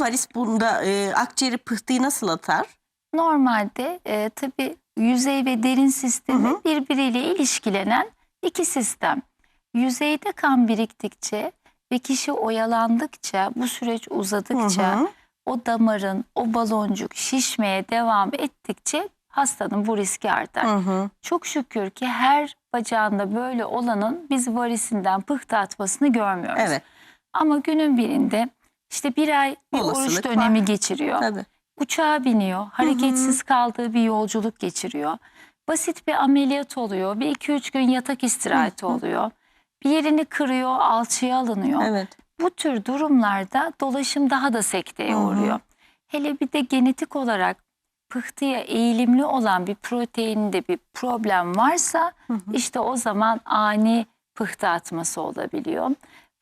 var. Varis bunda e, akciğeri pıhtıyı nasıl atar? Normalde e, tabii yüzey ve derin sistemi Hı hı. birbiriyle ilişkilenen iki sistem. Yüzeyde kan biriktikçe ve kişi oyalandıkça, bu süreç uzadıkça Hı hı. o damarın, o baloncuk şişmeye devam ettikçe hastanın bu riski artar. Hı hı. Çok şükür ki her bacağında böyle olanın biz varisinden pıhtı atmasını görmüyoruz. Evet. Ama günün birinde işte bir ay bir oruç Olasılık dönemi var. geçiriyor. Tabii. Uçağa biniyor, hareketsiz kaldığı bir yolculuk geçiriyor. Basit bir ameliyat oluyor, bir iki üç gün yatak istirahati oluyor. Bir yerini kırıyor, alçıya alınıyor. Evet. Bu tür durumlarda dolaşım daha da sekteye Hı hı. uğruyor. Hele bir de genetik olarak pıhtıya eğilimli olan bir proteinde bir problem varsa Hı hı. işte o zaman ani pıhtı atması olabiliyor.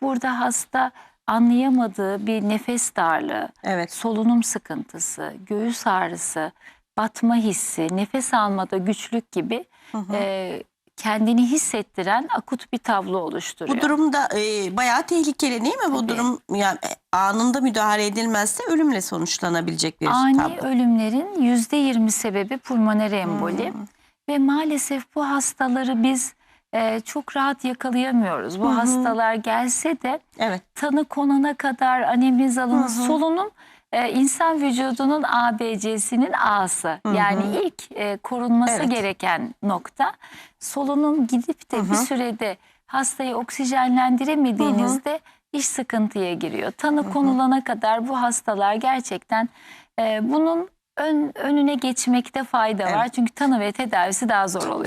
Burada hasta anlayamadığı bir nefes darlığı, Evet. solunum sıkıntısı, göğüs ağrısı, batma hissi, nefes almada güçlük gibi Hı hı. e, kendini hissettiren akut bir tablo oluşturuyor. Bu durumda e, bayağı tehlikeli değil mi? Bu Tabii. durum yani e, anında müdahale edilmezse ölümle sonuçlanabilecek bir Ani tablo. ölümlerin yüzde yirmi sebebi pulmoner emboli Hmm. ve maalesef bu hastaları biz e, çok rahat yakalayamıyoruz. Bu Hı hı. hastalar gelse de Evet. tanı konana kadar anemiz alınır. Hı hı. Solunum e, insan vücudunun ABC'sinin A'sı. Hı hı. Yani ilk e, korunması Evet. gereken nokta. Solunum gidip de Hı bir hı. sürede hastayı oksijenlendiremediğinizde iş sıkıntıya giriyor. Tanı konulana kadar bu hastalar gerçekten e, bunun ön, önüne geçmekte fayda var. Evet. Çünkü tanı ve tedavisi daha zor oluyor.